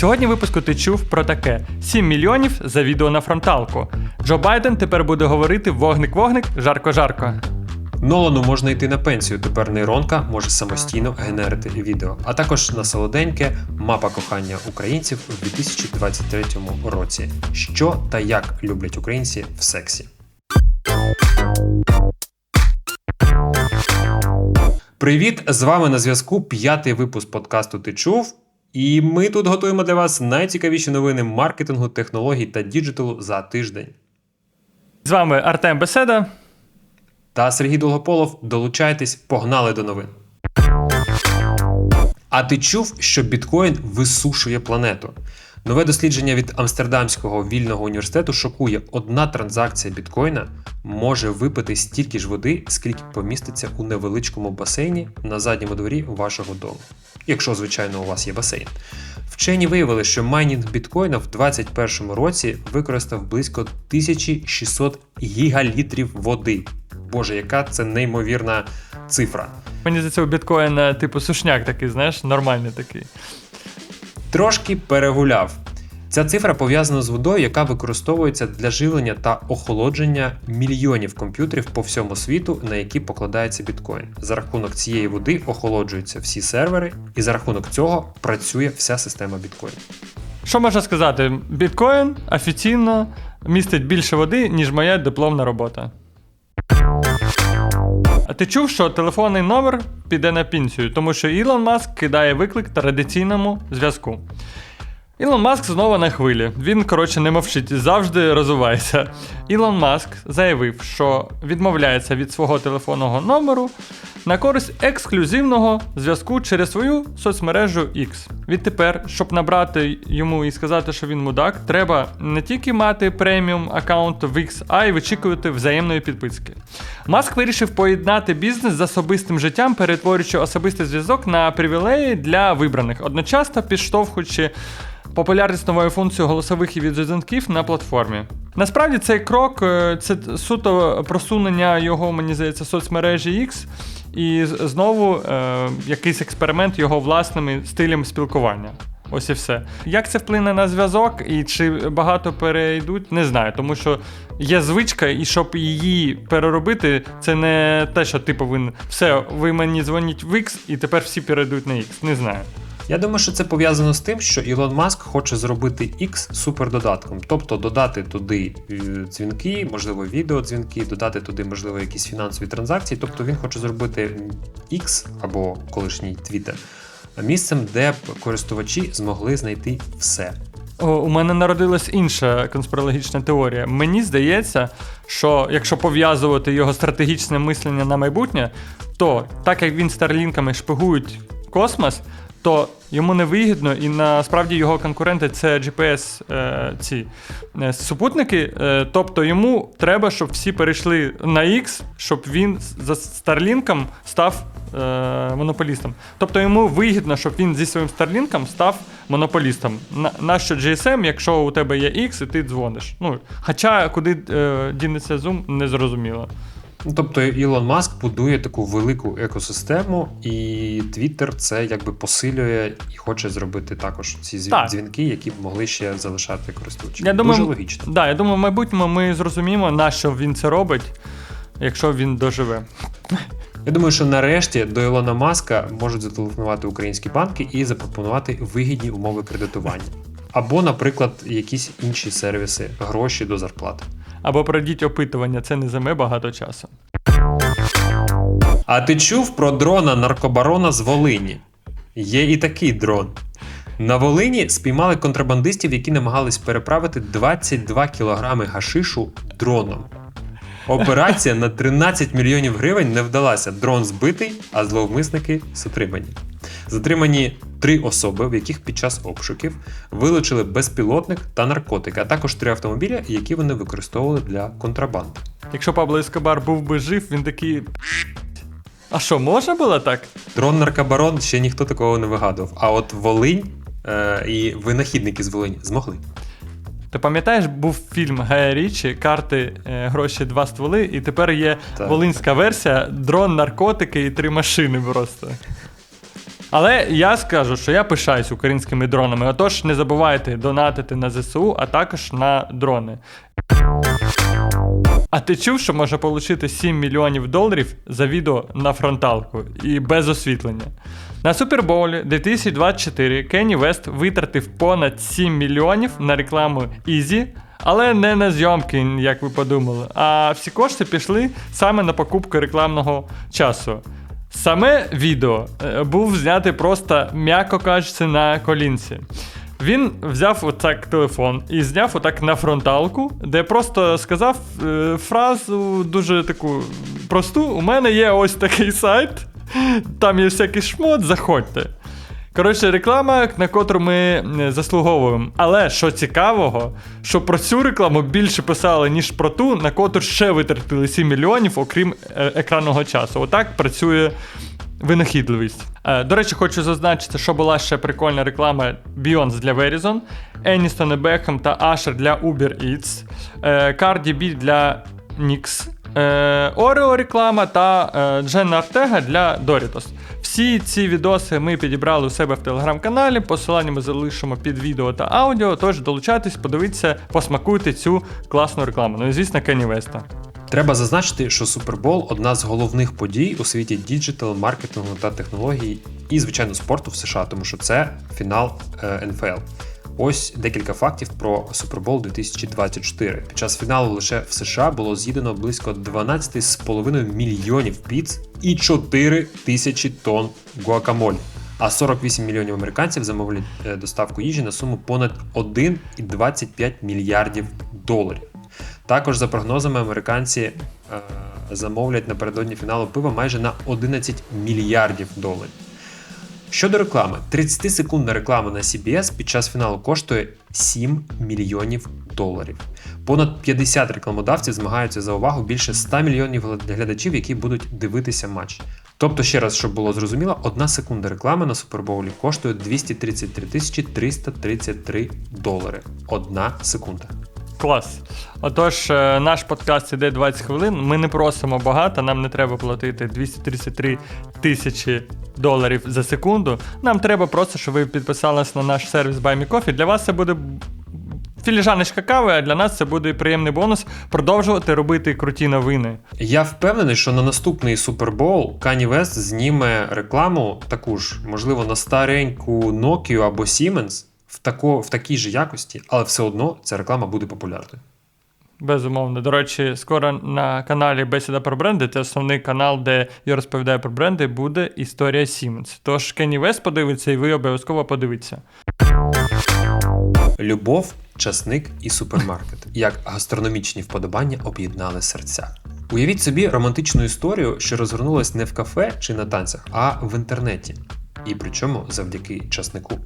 Сьогодні в випуску ти чув про таке: 7 мільйонів за відео на фронталку. Джо Байден тепер буде говорити вогник-вогник, жарко-жарко. Нолану можна йти на пенсію. Тепер нейронка може самостійно генерити відео, а також на солоденьке мапа кохання українців у 2023 році. Що та як люблять українці в сексі. Привіт! З вами на зв'язку п'ятий випуск подкасту Ти чув. І ми тут готуємо для вас найцікавіші новини маркетингу, технологій та діджиталу за тиждень. З вами Артем Беседа. Та Сергій Долгополов, долучайтесь, погнали до новин. А ти чув, що біткоін висушує планету? Нове дослідження від Амстердамського вільного університету шокує: одна транзакція біткоїна може випити стільки ж води, скільки поміститься у невеличкому басейні на задньому дворі вашого дому. Якщо, звичайно, у вас є басейн. Вчені виявили, що майнінг біткоїна в 2021 році використав близько 1600 гігалітрів води. Боже, яка це неймовірна цифра. Мені здається, у біткоїна, типу, сушняк такий, знаєш, нормальний такий. Трошки перегуляв. Ця цифра пов'язана з водою, яка використовується для живлення та охолодження мільйонів комп'ютерів по всьому світу, на які покладається біткоін. За рахунок цієї води охолоджуються всі сервери, і за рахунок цього працює вся система біткоін. Що можна сказати? Біткоін офіційно містить більше води, ніж моя дипломна робота. А ти чув, що телефонний номер піде на пенсію, тому що Ілон Маск кидає виклик традиційному зв'язку. Ілон Маск знову на хвилі. Він, коротше, не мовчить, завжди розвивається. Ілон Маск заявив, що відмовляється від свого телефонного номеру на користь ексклюзивного зв'язку через свою соцмережу X. Відтепер, щоб набрати йому і сказати, що він мудак, треба не тільки мати преміум аккаунт в X, а й вичікувати взаємної підписки. Маск вирішив поєднати бізнес з особистим життям, перетворюючи особистий зв'язок на привілеї для вибраних, одночасно підштовхуючи популярність нової функції голосових і відеодзвінків на платформі. Насправді цей крок е, це суто просунення його, мені здається, соцмережі X, і знову е, якийсь експеримент його власними стилями спілкування. Ось і все. Як це вплине на зв'язок і чи багато перейдуть, не знаю, тому що є звичка, і щоб її переробити, це не те, що ти повинен. Все, ви мені дзвоніть в X, і тепер всі перейдуть на X. Не знаю. Я думаю, що це пов'язано з тим, що Ілон Маск хоче зробити X супердодатком, тобто додати туди е, дзвінки, можливо, відеодзвінки, додати туди, можливо, якісь фінансові транзакції. Тобто він хоче зробити X або колишній Twitter місцем, де б користувачі змогли знайти все. У мене народилась інша конспірологічна теорія. Мені здається, що якщо пов'язувати його стратегічне мислення на майбутнє, то так як він старлінками шпигують космос, то йому не вигідно, і насправді його конкуренти це GPS е, ці е, супутники. Е, тобто йому треба, щоб всі перейшли на X, щоб він за Старлінком став е, монополістом. Тобто йому вигідно, щоб він зі своїм Старлінком став монополістом. На, нащо GSM, якщо у тебе є X і ти дзвониш? Ну, хоча куди е, дінеться Zoom, не зрозуміло. Ну, Тобто Ілон Маск будує таку велику екосистему, і Twitter це якби посилює і хоче зробити також ці Так. дзвінки, які б могли ще залишати користувачі. Я думаю, Дуже логічно. Да, я думаю, в майбутньому ми зрозуміємо, на що він це робить, якщо він доживе. Я думаю, що нарешті до Ілона Маска можуть зателефонувати українські банки і запропонувати вигідні умови кредитування. Або, наприклад, якісь інші сервіси, гроші до зарплати. Або пройдіть опитування, це не займе багато часу. А ти чув про дрона наркобарона з Волині? Є і такий дрон. На Волині спіймали контрабандистів, які намагались переправити 22 кілограми гашишу дроном. Операція на 13 мільйонів гривень не вдалася. Дрон збитий, а зловмисники затримані. Затримані три особи, в яких під час обшуків вилучили безпілотник та наркотики, а також три автомобілі, які вони використовували для контрабанди. Якщо Пабло Ескобар був би жив, він такий. А що, можна було так? Дрон наркобарон ще ніхто такого не вигадував. А от Волинь е, і винахідники з Волині змогли. Ти пам'ятаєш, був фільм Гая Річі, карти, е, гроші, два стволи, і тепер є Так. волинська версія, дрон, наркотики і три машини просто. Але я скажу, що я пишаюсь українськими дронами. Отож, не забувайте донатити на ЗСУ, а також на дрони. А ти чув, що можна отримати 7 мільйонів доларів за відео на фронталку і без освітлення? На Супербоулі 2024 Кенні Вест витратив понад 7 мільйонів на рекламу Easy, але не на зйомки, як ви подумали. А всі кошти пішли саме на покупку рекламного часу. Саме відео е, був знятий просто, м'яко кажучи, на колінці. Він взяв отак телефон і зняв отак на фронталку, де просто сказав е, фразу дуже таку просту: у мене є ось такий сайт, там є всякий шмот, заходьте. Коротше, реклама, на котру ми е, заслуговуємо. Але що цікавого, що про цю рекламу більше писали, ніж про ту, на котру ще витратили 7 мільйонів, окрім е, екранного часу. Отак працює винахідливість. Е, до речі, хочу зазначити, що була ще прикольна реклама Beyoncé для Verizon, Еністон і Бекхем та Asher для Uber Eats, Cardi B для Nix, Oreo реклама та Дженна Артега для Doritos. Всі ці відоси ми підібрали у себе в телеграм-каналі. Посилання ми залишимо під відео та аудіо. Тож долучайтесь, подивіться, посмакуйте цю класну рекламу. Ну і звісно, Кені Веста. Треба зазначити, що Супербол одна з головних подій у світі діджитал, маркетингу та технологій і, звичайно, спорту в США, тому що це фінал е, НФЛ. Ось декілька фактів про Супербол 2024. Під час фіналу лише в США було з'їдено близько 12,5 мільйонів піц і 4 тисячі тонн гуакамоль. А 48 мільйонів американців замовили е, доставку їжі на суму понад 1,25 мільярдів доларів. Також, за прогнозами, американці е, замовлять напередодні фіналу пива майже на 11 мільярдів доларів. Щодо реклами, 30-секундна реклама на CBS під час фіналу коштує 7 мільйонів доларів. Понад 50 рекламодавців змагаються за увагу більше 100 мільйонів глядачів, які будуть дивитися матч. Тобто, ще раз, щоб було зрозуміло, одна секунда реклами на Супербоулі коштує 233 333 долари. Одна секунда. Клас. Отож, е, наш подкаст іде 20 хвилин. Ми не просимо багато, нам не треба платити 233 тисячі доларів за секунду. Нам треба просто, щоб ви підписалися на наш сервіс BuyMeCoffee. Для вас це буде філіжаночка кави, а для нас це буде приємний бонус продовжувати робити круті новини. Я впевнений, що на наступний Супербоул Kanye West зніме рекламу таку ж, можливо, на стареньку Nokia або Siemens в, тако, в такій же якості, але все одно ця реклама буде популярною. Безумовно. До речі, скоро на каналі Бесіда про бренди, це основний канал, де я розповідаю про бренди, буде історія Siemens. Тож Кенні Вест подивиться, і ви обов'язково подивіться. Любов, часник і супермаркет. Як гастрономічні вподобання об'єднали серця. Уявіть собі романтичну історію, що розгорнулась не в кафе чи на танцях, а в інтернеті. І причому завдяки часнику.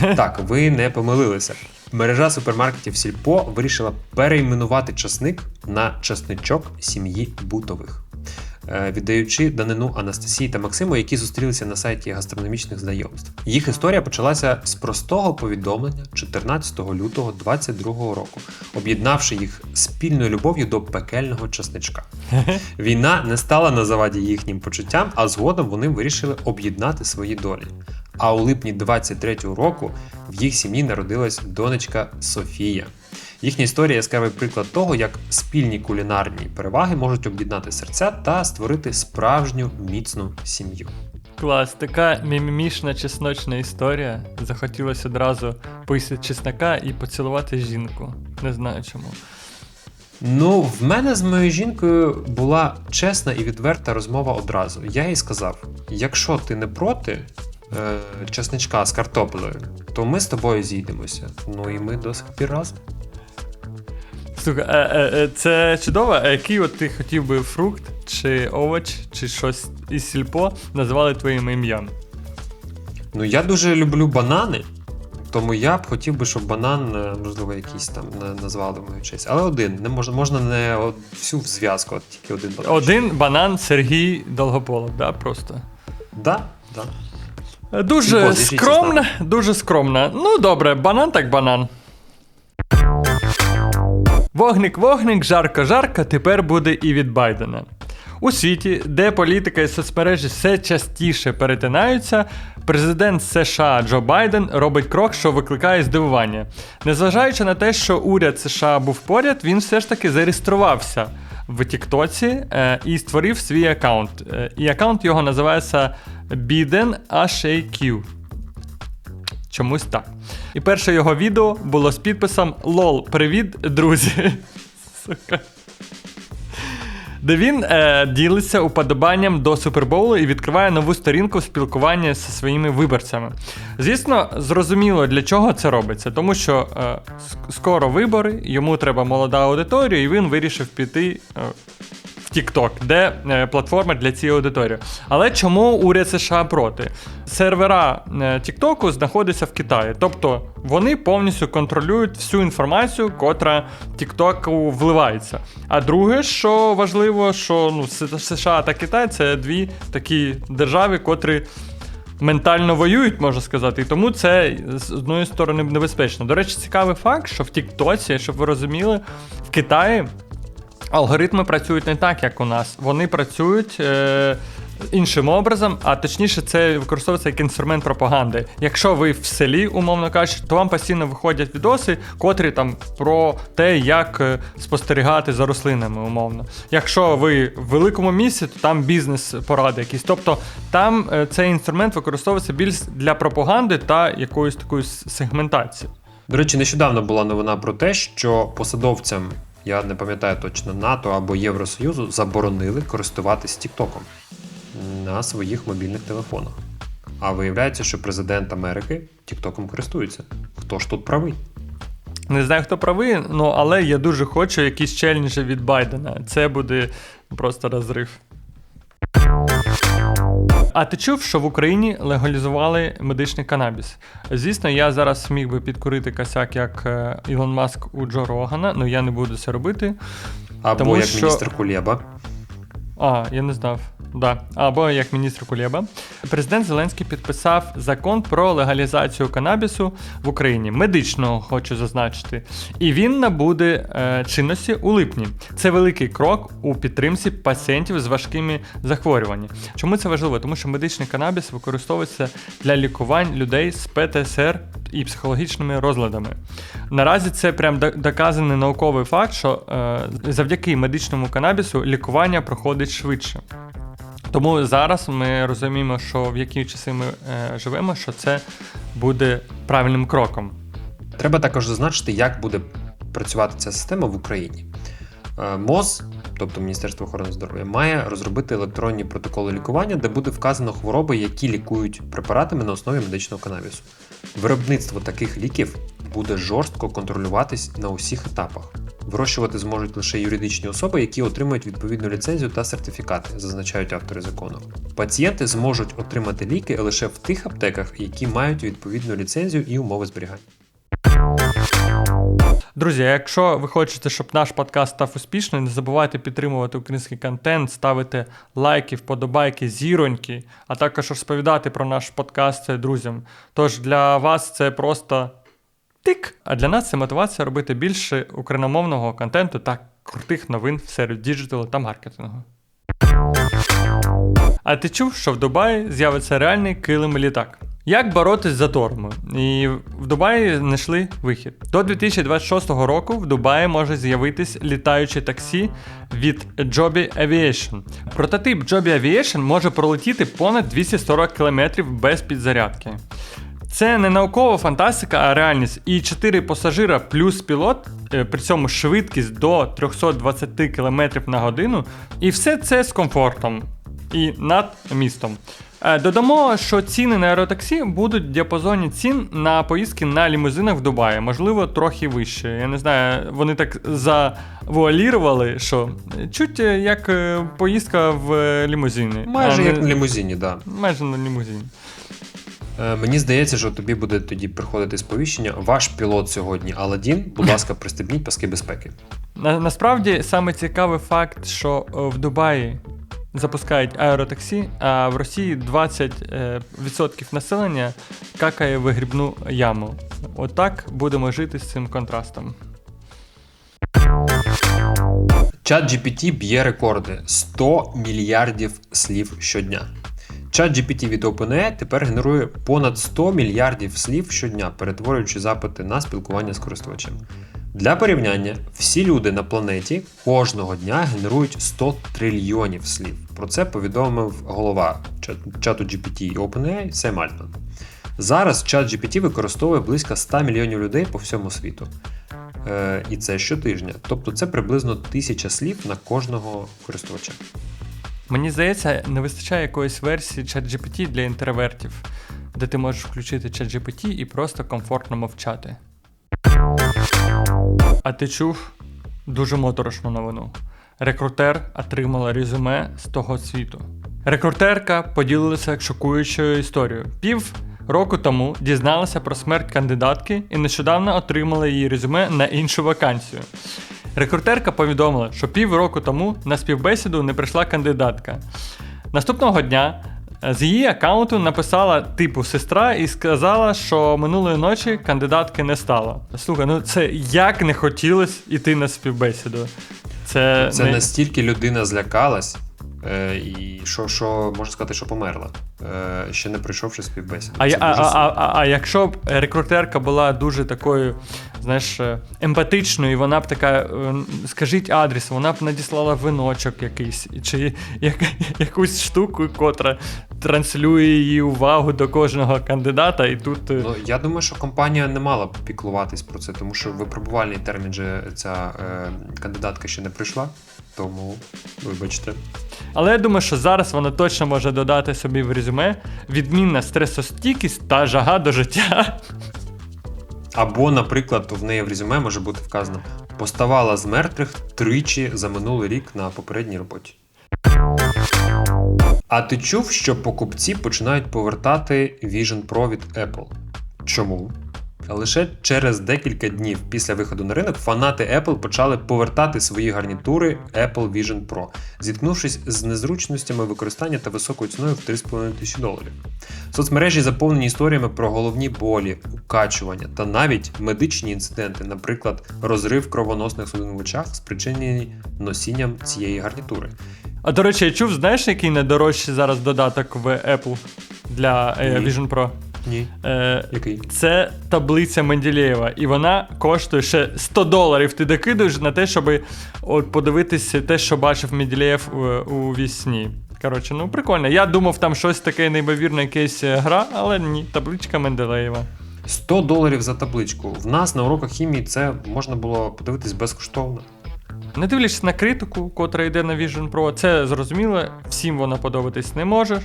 Так, ви не помилилися. Мережа супермаркетів Сільпо вирішила перейменувати часник на часничок сім'ї бутових, віддаючи данину Анастасії та Максиму, які зустрілися на сайті гастрономічних знайомств. Їх історія почалася з простого повідомлення 14 лютого 2022 року, об'єднавши їх спільною любов'ю до пекельного часничка. Війна не стала на заваді їхнім почуттям, а згодом вони вирішили об'єднати свої долі. А у липні 23-го року в їх сім'ї народилась донечка Софія. Їхня історія яскравий приклад того, як спільні кулінарні переваги можуть об'єднати серця та створити справжню міцну сім'ю. Клас, така мімімішна чесночна історія. Захотілося одразу поїсти чеснока і поцілувати жінку. Не знаю чому. Ну, в мене з моєю жінкою була чесна і відверта розмова одразу. Я їй сказав: якщо ти не проти е, чесничка з картоплею, то ми з тобою зійдемося. Ну і ми до сих пір разом. Слухай, е, е, е, це чудово. А який от ти хотів би фрукт, чи овоч, чи щось із сільпо назвали твоїм ім'ям? Ну, я дуже люблю банани, тому я б хотів би, щоб банан, можливо, якийсь там назвали мою честь. Але один. Не можна, можна не от всю зв'язку, от тільки один банан. Один банан Сергій Долгополов, да, просто. Да, да. Дуже нами. дуже скромно. Ну, добре, банан так банан. Вогник, вогник, жарко, жарко, тепер буде і від Байдена. У світі, де політика і соцмережі все частіше перетинаються, президент США Джо Байден робить крок, що викликає здивування. Незважаючи на те, що уряд США був поряд, він все ж таки зареєструвався в Тіктоці е, і створив свій аккаунт. Е, і аккаунт його називається Biden HAQ. Чомусь так. І перше його відео було з підписом LOL, привіт, друзі. Сука. Де він е, ділиться уподобанням до Супербоулу і відкриває нову сторінку в спілкуванні зі своїми виборцями. Звісно, зрозуміло, для чого це робиться, тому що е, скоро вибори, йому треба молода аудиторія, і він вирішив піти е, в TikTok, де е, платформа для цієї аудиторії. Але чому уряд США проти? Сервера е, TikTok знаходяться в Китаї, тобто вони повністю контролюють всю інформацію, котра TikTok вливається. А друге, що важливо, що ну, США та Китай це дві такі держави, котрі. Ментально воюють, можна сказати, і тому це з одної сторони небезпечно. До речі, цікавий факт, що в Тіктоці, щоб ви розуміли, в Китаї алгоритми працюють не так, як у нас. Вони працюють е, іншим образом, а точніше, це використовується як інструмент пропаганди. Якщо ви в селі, умовно кажучи, то вам постійно виходять відоси, котрі там про те, як е, спостерігати за рослинами, умовно. Якщо ви в великому місті, то там бізнес-поради якісь. Тобто там е, цей інструмент використовується більш для пропаганди та якоїсь такої сегментації. До речі, нещодавно була новина про те, що посадовцям, я не пам'ятаю точно НАТО або Євросоюзу, заборонили користуватись Тіктоком на своїх мобільних телефонах. А виявляється, що президент Америки Тіктоком користується. Хто ж тут правий? Не знаю, хто правий, ну але я дуже хочу якісь челенджі від Байдена. Це буде просто розрив. А ти чув, що в Україні легалізували медичний канабіс? Звісно, я зараз міг би підкурити косяк як е, Ілон Маск у Джо Рогана, але я не буду це робити. Або Тому як що- міністр Кулєба. А, я не знав. Да. Або як міністр Кулєба. Президент Зеленський підписав закон про легалізацію канабісу в Україні. Медичного хочу зазначити. І він набуде е, чинності у липні. Це великий крок у підтримці пацієнтів з важкими захворюваннями. Чому це важливо? Тому що медичний канабіс використовується для лікувань людей з ПТСР і психологічними розладами. Наразі це прям доказаний науковий факт, що е, завдяки медичному канабісу лікування проходить швидше. Тому зараз ми розуміємо, що в які часи ми е, живемо, що це буде правильним кроком. Треба також зазначити, як буде працювати ця система в Україні. Е, МОЗ, тобто Міністерство охорони здоров'я, має розробити електронні протоколи лікування, де буде вказано хвороби, які лікують препаратами на основі медичного канабісу. Виробництво таких ліків буде жорстко контролюватись на усіх етапах. Вирощувати зможуть лише юридичні особи, які отримують відповідну ліцензію та сертифікати, зазначають автори закону. Пацієнти зможуть отримати ліки лише в тих аптеках, які мають відповідну ліцензію і умови зберігання. Друзі, якщо ви хочете, щоб наш подкаст став успішним, не забувайте підтримувати український контент, ставити лайки, вподобайки, зіроньки, а також розповідати про наш подкаст друзям. Тож для вас це просто тик. А для нас це мотивація робити більше україномовного контенту та крутих новин в сфері діджиталу та маркетингу. А ти чув, що в Дубаї з'явиться реальний килим літак? Як боротись з заторами? І в Дубаї знайшли вихід. До 2026 року в Дубаї може з'явитись літаюче таксі від Joby Aviation. Прототип Joby Aviation може пролетіти понад 240 км без підзарядки. Це не наукова фантастика, а реальність. І 4 пасажира плюс пілот, е, при цьому швидкість до 320 км на годину. І все це з комфортом і над містом. Е, Додамо, що ціни на аеротаксі будуть в діапазоні цін на поїздки на лімузинах в Дубаї, можливо, трохи вище. Я не знаю, вони так завуалірували, що чуть е, як поїздка в лімузині. Майже а як не- на лімузині, да. Майже на лімузині. Е, Мені здається, що тобі буде тоді приходити сповіщення. Ваш пілот сьогодні Аладдін, будь ласка, пристебніть паски безпеки. На, насправді саме цікавий факт, що е, в Дубаї запускають аеротаксі, а в Росії 20% е, населення какає в вигрібну яму. Отак будемо жити з цим контрастом. ChatGPT б'є рекорди 100 мільярдів слів щодня. ChatGPT від OpenAI тепер генерує понад 100 мільярдів слів щодня, перетворюючи запити на спілкування з користувачем. Для порівняння, всі люди на планеті кожного дня генерують 100 трильйонів слів. Про це повідомив голова чату GPT і OpenAI Сем Альтман. Зараз ChatGPT використовує близько 100 мільйонів людей по всьому світу. Е, і це щотижня. Тобто це приблизно тисяча слів на кожного користувача. Мені здається, не вистачає якоїсь версії ChatGPT для інтровертів, де ти можеш включити ChatGPT і просто комфортно мовчати. А ти чув дуже моторошну новину. Рекрутер отримала резюме з того світу. Рекрутерка поділилася шокуючою історією. Пів року тому дізналася про смерть кандидатки і нещодавно отримала її резюме на іншу вакансію. Рекрутерка повідомила, що пів року тому на співбесіду не прийшла кандидатка. Наступного дня е, з її аккаунту написала типу сестра і сказала, що минулої ночі кандидатки не стало. Слухай, ну це як не хотілося йти на співбесіду. Це, Це не... настільки людина злякалась, е, і що, що можна сказати, що померла, е, ще не прийшовши співбесіду. А, а, а, а, а якщо б рекрутерка була дуже такою, знаєш, е, емпатичною, і вона б така, е, скажіть адрес, вона б надіслала виночок якийсь, чи як, якусь штуку, котра транслює її увагу до кожного кандидата, і тут. е, Ну, я думаю, що компанія не мала б піклуватись про це, тому що випробувальний термін же ця е, кандидатка ще не прийшла. Тому, вибачте. Але я думаю, що зараз вона точно може додати собі в резюме відмінна стресостійкість та жага до життя. Або, наприклад, в неї в резюме може бути вказано: поставала з мертвих тричі за минулий рік на попередній роботі. А ти чув, що покупці починають повертати Vision Pro від Apple? Чому? Лише через декілька днів після виходу на ринок фанати Apple почали повертати свої гарнітури Apple Vision Pro, зіткнувшись з незручностями використання та високою ціною в 3,5 тисячі доларів. Соцмережі заповнені історіями про головні болі, укачування та навіть медичні інциденти, наприклад, розрив кровоносних судин в очах, спричинені носінням цієї гарнітури. А до речі, я чув, знаєш, який найдорожчий зараз додаток в Apple для е, Vision Pro? Ні. Е, Який? Це таблиця Менделєєва, і вона коштує ще 100 доларів. Ти докидуєш на те, щоб от подивитися те, що бачив Менделєєв у, у вісні. Коротше, ну прикольно. Я думав, там щось таке неймовірне, якась е, гра, але ні, табличка Менделєєва. 100 доларів за табличку. В нас на уроках хімії це можна було подивитись безкоштовно. Не дивлячись на критику, котра йде на Vision Pro, це зрозуміло, всім вона подобатись не може.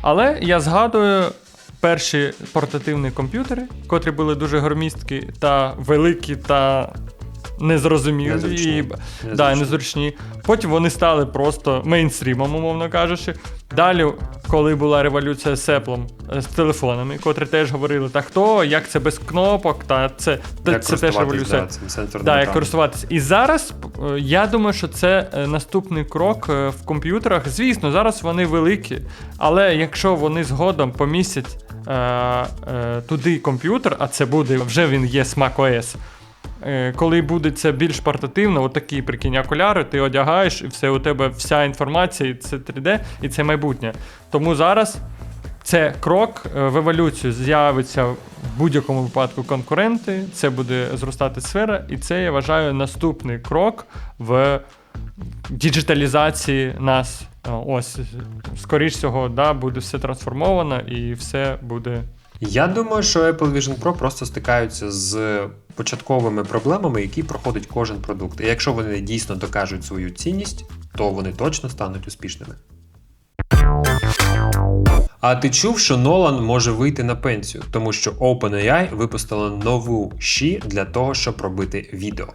Але я згадую перші портативні комп'ютери, котрі були дуже громісткі та великі та незрозумілі. Незручні. І, Незручні. да, незручні. Потім вони стали просто мейнстрімом, умовно кажучи. Далі, коли була революція з Apple, е, з телефонами, котрі теж говорили, та хто, як це без кнопок, та це, та, Як це теж революція. да, цим Да, як користуватися. І зараз е, я думаю, що це е, наступний крок в комп'ютерах. Звісно, зараз вони великі, але якщо вони згодом помістять е, е, туди комп'ютер, а це буде вже він є з macOS, е, коли буде це більш портативно, отакі прикинь окуляри, ти одягаєш, і все у тебе вся інформація, і це 3D, і це майбутнє. Тому зараз це крок е, в еволюцію. З'явиться в будь-якому випадку конкуренти, це буде зростати сфера, і це я вважаю наступний крок в діджиталізації нас. Е, Ось, скоріш всього, да, буде все трансформовано і все буде. Я думаю, що Apple Vision Pro просто стикаються з початковими проблемами, які проходить кожен продукт. І якщо вони дійсно докажуть свою цінність, то вони точно стануть успішними. А ти чув, що Нолан може вийти на пенсію, тому що OpenAI випустила нову щі для того, щоб робити відео.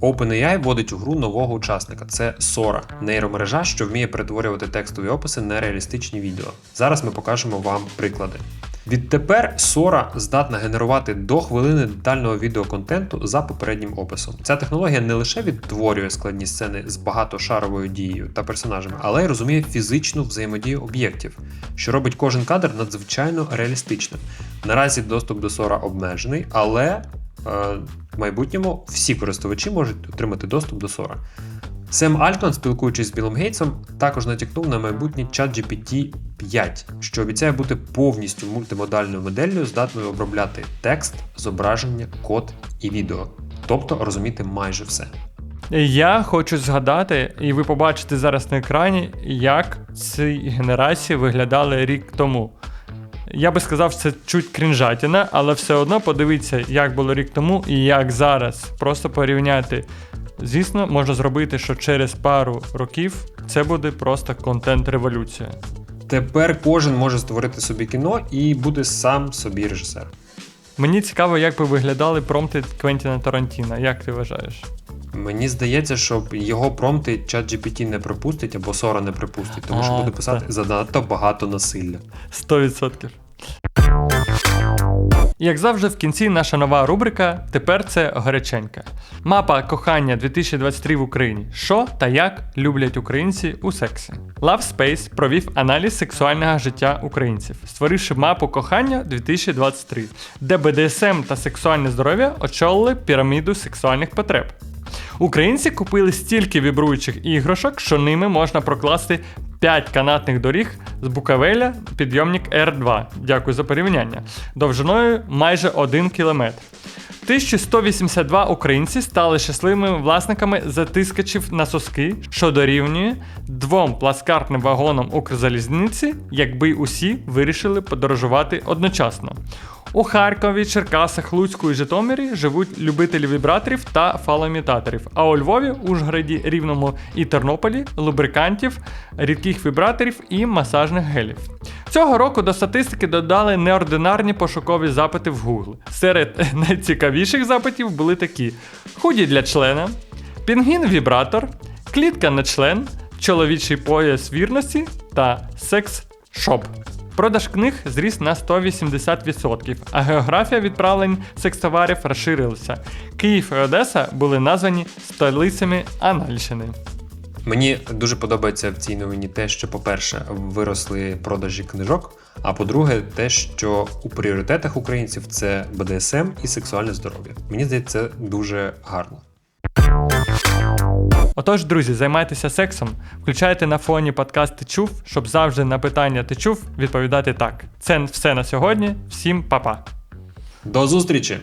OpenAI вводить у гру нового учасника. Це Sora, нейромережа, що вміє перетворювати текстові описи на реалістичні відео. Зараз ми покажемо вам приклади. Відтепер Sora здатна генерувати до хвилини детального відеоконтенту за попереднім описом. Ця технологія не лише відтворює складні сцени з багатошаровою дією та персонажами, але й розуміє фізичну взаємодію об'єктів, що робить кожен кадр надзвичайно реалістичним. Наразі доступ до Sora обмежений, але е, майбутньому всі користувачі можуть отримати доступ до Sora. Сем Альтман, спілкуючись з Білом Гейтсом, також натякнув на майбутній ChatGPT 5, що обіцяє бути повністю мультимодальною моделлю, здатною обробляти текст, зображення, код і відео, тобто розуміти майже все. Я хочу згадати, і ви побачите зараз на екрані, як ці генерації виглядали рік тому. Я би сказав, це чуть крінжатіна, але все одно подивіться, як було рік тому і як зараз. Просто порівняти. Звісно, можна зробити, що через пару років це буде просто контент-революція. Тепер кожен може створити собі кіно і бути сам собі режисер. Мені цікаво, як би виглядали промпти Квентіна Тарантіна. Як ти вважаєш? Мені здається, що його промпти ChatGPT не пропустить або Sora не припустить, тому що А, буде писати так. занадто багато насилля. 100%. Як завжди, в кінці наша нова рубрика Тепер це горяченька. Мапа кохання 2023 в Україні. Що та як люблять українці у сексі. Love Space провів аналіз сексуального життя українців, створивши мапу кохання 2023, де БДСМ та сексуальне здоров'я очолили піраміду сексуальних потреб. Українці купили стільки вібруючих іграшок, що ними можна прокласти 5 канатних доріг з Букавеля підйомник R2. Дякую за порівняння. Довжиною майже 1 кілометр. 1182 українці стали щасливими власниками затискачів на соски, що дорівнює двом пласкартним вагонам Укрзалізниці, якби усі вирішили подорожувати одночасно. У Харкові, Черкасах, Луцьку і Житомирі живуть любителі вібраторів та фалоімітаторів, а у Львові, Ужгороді, Рівному і Тернополі лубрикантів, рідких вібраторів і масажних гелів. Цього року до статистики додали неординарні пошукові запити в Google. Серед найцікавіших запитів були такі: худі для члена, пінгін-вібратор, клітка на член, чоловічий пояс вірності та секс-шоп. Продаж книг зріс на 180%, а географія відправлень секстоварів розширилася. Київ і Одеса були названі столицями Анальщини. Мені дуже подобається в цій новині те, що, по-перше, виросли продажі книжок. А по-друге, те, що у пріоритетах українців це БДСМ і сексуальне здоров'я. Мені здається, це дуже гарно. Отож, друзі, займайтеся сексом, включайте на фоні подкаст Ти чув, щоб завжди на питання ти чув відповідати так. Це все на сьогодні. Всім па-па! До зустрічі!